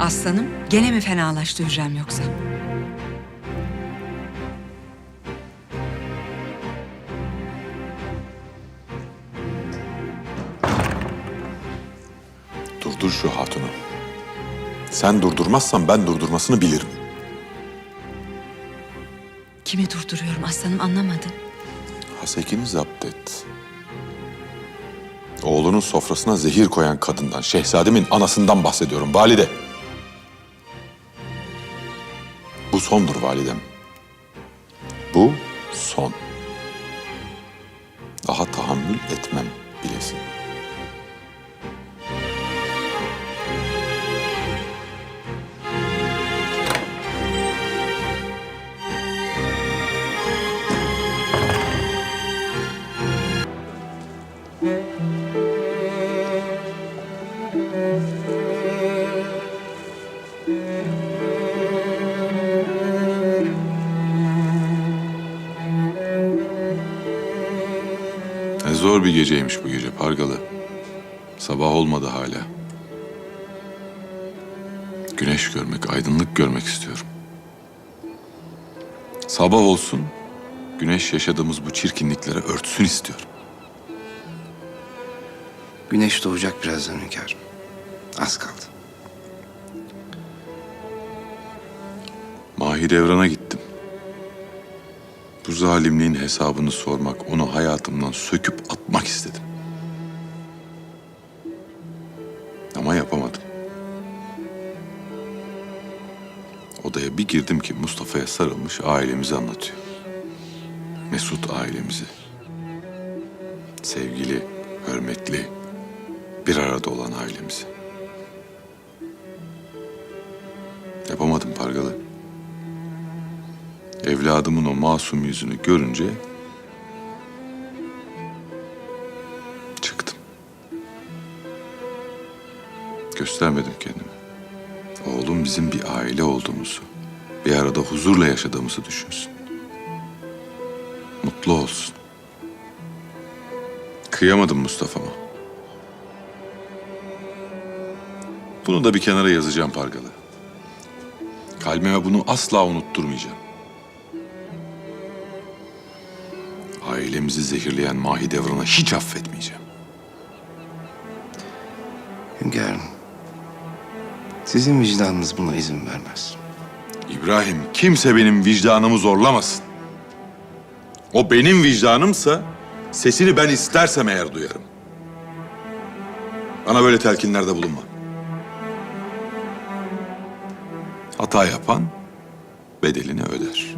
Aslanım gene mi fenalaştı Hürrem yoksa? Durdur şu hatunu. Sen durdurmazsan ben durdurmasını bilirim. Kimi durduruyorum aslanım anlamadım. Hasekini zapt et. Oğlunun sofrasına zehir koyan kadından, şehzademin anasından bahsediyorum valide. Bu sondur validem. Bu son. Daha tahammül etmem Ne zor bir geceymiş bu gece Pargalı. Sabah olmadı hala. Güneş görmek, aydınlık görmek istiyorum. Sabah olsun, güneş yaşadığımız bu çirkinliklere örtsün istiyorum. Güneş doğacak birazdan hünkârım. Az kaldı. Mahidevran'a gittim. Bu zalimliğin hesabını sormak, onu hayatımdan söküp atmak istedim. Ama yapamadım. Odaya bir girdim ki Mustafa'ya sarılmış ailemizi anlatıyor. Mesut ailemizi. Sevgili, hürmetli, bir arada olan ailemizi. Yapamadım Pargalı. Evladımın o masum yüzünü görünce çıktım. Göstermedim kendimi. Oğlum bizim bir aile olduğumuzu, bir arada huzurla yaşadığımızı düşünsün. Mutlu olsun. Kıyamadım Mustafa'ma. Bunu da bir kenara yazacağım Pargalı. Kalbime bunu asla unutturmayacağım. Ailemizi zehirleyen Mahidevran'a hiç affetmeyeceğim. Hünkârım, sizin vicdanınız buna izin vermez. İbrahim, kimse benim vicdanımı zorlamasın. O benim vicdanımsa sesini ben istersem eğer duyarım. Bana böyle telkinlerde bulunma. Hata yapan bedelini öder.